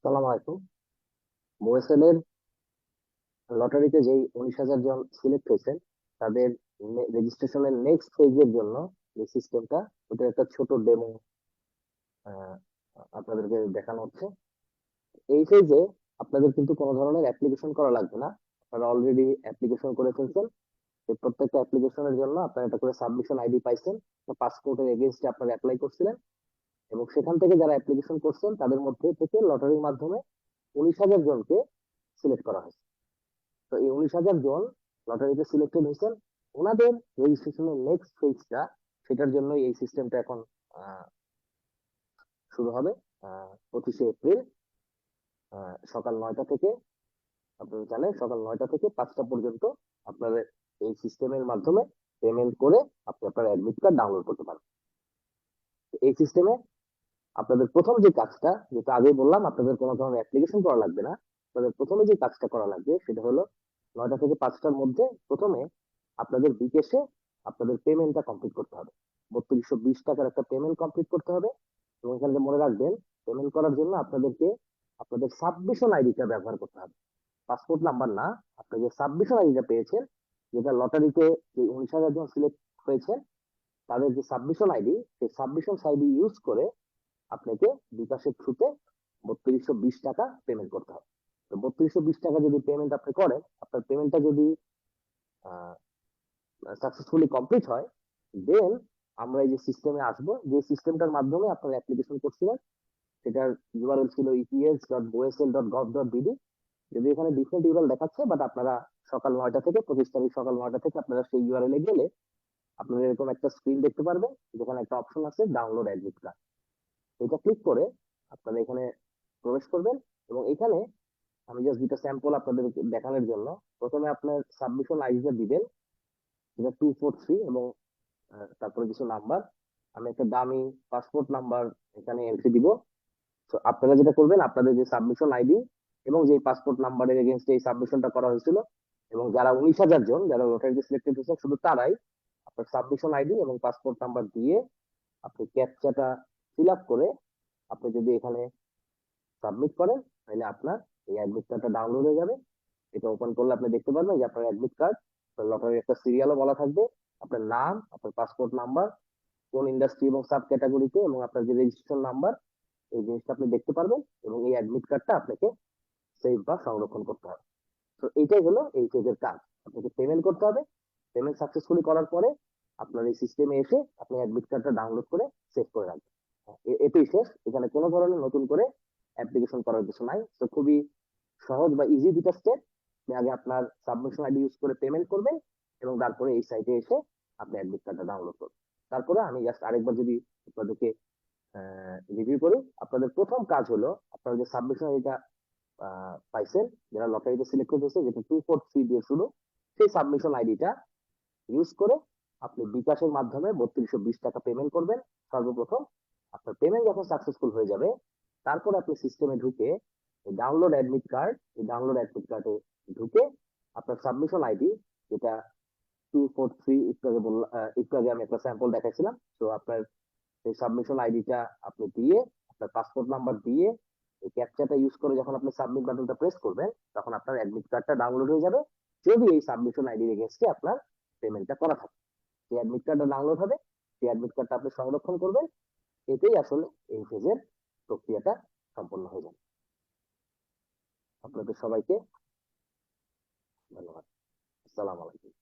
আসসালামু আলাইকুম। মোয়েসেল এর লটারিতে যেই উনিশ হাজার জন সিলেক্ট হয়েছেন, তাদের রেজিস্ট্রেশনের নেক্সট ফেজের জন্য যে সিস্টেমটা ওটা একটা ছোট ডেমো আপনাদেরকে দেখানো হচ্ছে। এই ফেজে আপনাদের কিন্তু কোনো ধরনের অ্যাপ্লিকেশন করা লাগবে না। আপনারা অলরেডি অ্যাপ্লিকেশন করে ফেলছেন। এই প্রত্যেকটা অ্যাপ্লিকেশনের জন্য আপনারা একটা করে সাবমিশন আইডি পাইছেন। পাসপোর্টের এগেনস্টে আপনারা অ্যাপ্লাই করছিলেন। এবং সেখান থেকে যারা অ্যাপ্লিকেশন করছেন, তাদের মধ্যে থেকে লটারির মাধ্যমে উনিশ হাজার জনকে সিলেক্ট করা হয়েছে। তো এই উনিশ হাজার জন লটারিতে সিলেক্টেড হয়েছেন। ওনাদের রেজিস্ট্রেশনের নেক্সট ফেজটা সেটার জন্য এই সিস্টেমটা এখন শুরু হবে পঁচিশে এপ্রিল সকাল নয়টা থেকে, আপনারা জানেন, সকাল নয়টা থেকে পাঁচটা পর্যন্ত আপনাদের এই সিস্টেমের মাধ্যমে পেমেন্ট করে আপনি আপনার অ্যাডমিট কার্ড ডাউনলোড করতে পারেন এই সিস্টেমে আপনাদের প্রথম যে কাজটা, যেটা আগেই বললাম, আপনাদের কোনো ধরনের অ্যাপ্লিকেশন করা লাগবে না। আপনাদের প্রথমে যে কাজটা করা লাগবে, সেটা হলো নয়টা থেকে পাঁচটার মধ্যে প্রথমে আপনাদের বিকেশে আপনাদের পেমেন্টটা কমপ্লিট করতে হবে। বত্রিশশো বিশ টাকার একটা পেমেন্ট কমপ্লিট করতে হবে। এবং এখানে মনে রাখবেন পেমেন্ট করার জন্য আপনাদেরকে আপনাদের সাবমিশন আইডিটা ব্যবহার করতে হবে। পাসপোর্ট নাম্বার না, আপনি যে সাবমিশন আইডিটা পেয়েছেন, যেটা লটারিতে যে উনিশ হাজার জন সিলেক্ট হয়েছে, তাদের যে সাবমিশন আইডি সেই সাবমিশন আইডি ইউজ করে আপনাকে বিকাশের থ্রুতে বত্রিশশো বিশ টাকা পেমেন্ট করতে হবে। তো বত্রিশশো বিশ টাকা যদি পেমেন্ট আপনি করেন, আপনার পেমেন্টটা যদি সাকসেসফুলি কমপ্লিট হয় দেন আমরা এই যে সিস্টেমে আসব, যে সিস্টেমটার মাধ্যমে আপনার অ্যাপ্লিকেশন করছিলেন, সেটার ইউআরএল ছিল EPS dot OSL dot gov dot BD যদি এখানে ডিফারেন্ট ইউআরএল দেখাচ্ছে বাট আপনারা সকাল নয়টা থেকে, পঁচিশ তারিখ সকাল নয়টা থেকে আপনারা সেই ইউআরএল এ গেলে আপনারা এরকম একটা স্ক্রিন দেখতে পারবেন, যেখানে একটা অপশন আছে ডাউনলোড অ্যাডমিট কার্ড এটা ক্লিক করে আপনারা এখানে প্রবেশ করবেন এবং এখানে আমি জাস্ট দুটা স্যাম্পল আপনাদের দেখানোর জন্য প্রথমে আপনার সাবমিশন আইডিটা দিবেন। যেটা টু ফোর থ্রি এবং তারপরে কিছু নাম্বার আমি একটা দামি পাসপোর্ট নাম্বার এখানে এন্ট্রি দিব। তো আপনারা যেটা করবেন, আপনাদের যে সাবমিশন আইডি এবং যে পাসপোর্ট নাম্বারের এগেনস্টে এই সাবমিশনটা করা হয়েছিল এবং যারা উনিশ হাজার জন, যারা লটারিতে সিলেক্টেড হয়েছে শুধু তারাই আপনার সাবমিশন আইডি এবং পাসপোর্ট নাম্বার দিয়ে আপনি ক্যাপচাটা ফিল আপ করে আপনি যদি এখানে সাবমিট করেন, তাহলে আপনার এই অ্যাডমিট কার্ডটা ডাউনলোড হয়ে যাবে। এটা ওপেন করলে আপনি দেখতে পারবেন যে আপনার অ্যাডমিট কার্ড লটারির একটা সিরিয়ালও বলা থাকবে। আপনার নাম, আপনার পাসপোর্ট নাম্বার কোন ইন্ডাস্ট্রি এবং সাব ক্যাটাগরিতে এবং আপনার যে রেজিস্ট্রেশন নাম্বার এই জিনিসটা আপনি দেখতে পারবেন এবং এই অ্যাডমিট কার্ডটা আপনাকে সেভ বা সংরক্ষণ করতে হবে। তো এইটাই হলো এই পেজের কাজ। আপনাকে পেমেন্ট করতে হবে। পেমেন্ট সাকসেসফুলি করার পরে আপনার এই সিস্টেমে এসে আপনি অ্যাডমিট কার্ডটা ডাউনলোড করে সেভ করে রাখবেন। এটাই শেষ। এখানে কোনো ধরনের নতুন করে অ্যাপ্লিকেশন করার কিছু নাই। তো খুবই সহজ বা ইজি দুটা স্টেপ আপনি আগে আপনার সাবমিশন আইডি ইউজ করে পেমেন্ট করবেন এবং তারপরে এই সাইটে এসে আপনি অ্যাডমিট কার্ডটা ডাউনলোড করবেন। তারপরে আমি জাস্ট আরেকবার যদি আপনাদেরকে রিভিউ করি, আপনাদের প্রথম কাজ হলো আপনারা যে সাবমিশন আইডিটা পাইছেন, যারা লটারিতে সিলেক্ট হয়েছে, যেটা টু ফোর থ্রি দিয়ে শুরু, সেই সাবমিশন আইডিটা ইউজ করে আপনি বিকাশের মাধ্যমে বত্রিশশো বিশ টাকা পেমেন্ট করবেন। সর্বপ্রথম আপনার পেমেন্ট যখন সাকসেসফুল হয়ে যাবে, তারপর আপনি সিস্টেমে ঢুকে ডাউনলোড অ্যাডমিট কার্ড এই ডাউনলোড অ্যাডমিট কার্ডে ঢুকে আপনার সাবমিশন আইডি যেটা টু ফোর থ্রি একটু আগে বললাম একটু আমি একটা স্যাম্পল দেখাইছিলাম। তো আপনার সেই সাবমিশন আইডিটা আপনি দিয়ে, আপনার পাসপোর্ট নাম্বার দিয়ে এই ক্যাপচাটা ইউজ করে যখন আপনি সাবমিট বাটনটা প্রেস করবেন, তখন আপনার অ্যাডমিট কার্ডটা ডাউনলোড হয়ে যাবে। যদি এই সাবমিশন আইডির এগেনস্টে আপনার পেমেন্টটা করা থাকে। সেই অ্যাডমিট কার্ডটা ডাউনলোড হবে, সেই অ্যাডমিট কার্ডটা আপনি সংরক্ষণ করবেন। এটাই আসলে এই ফেজের প্রক্রিয়াটা সম্পন্ন হয়ে যাবে। আপনাদের সবাইকে ধন্যবাদ। আসসালামু আলাইকুম।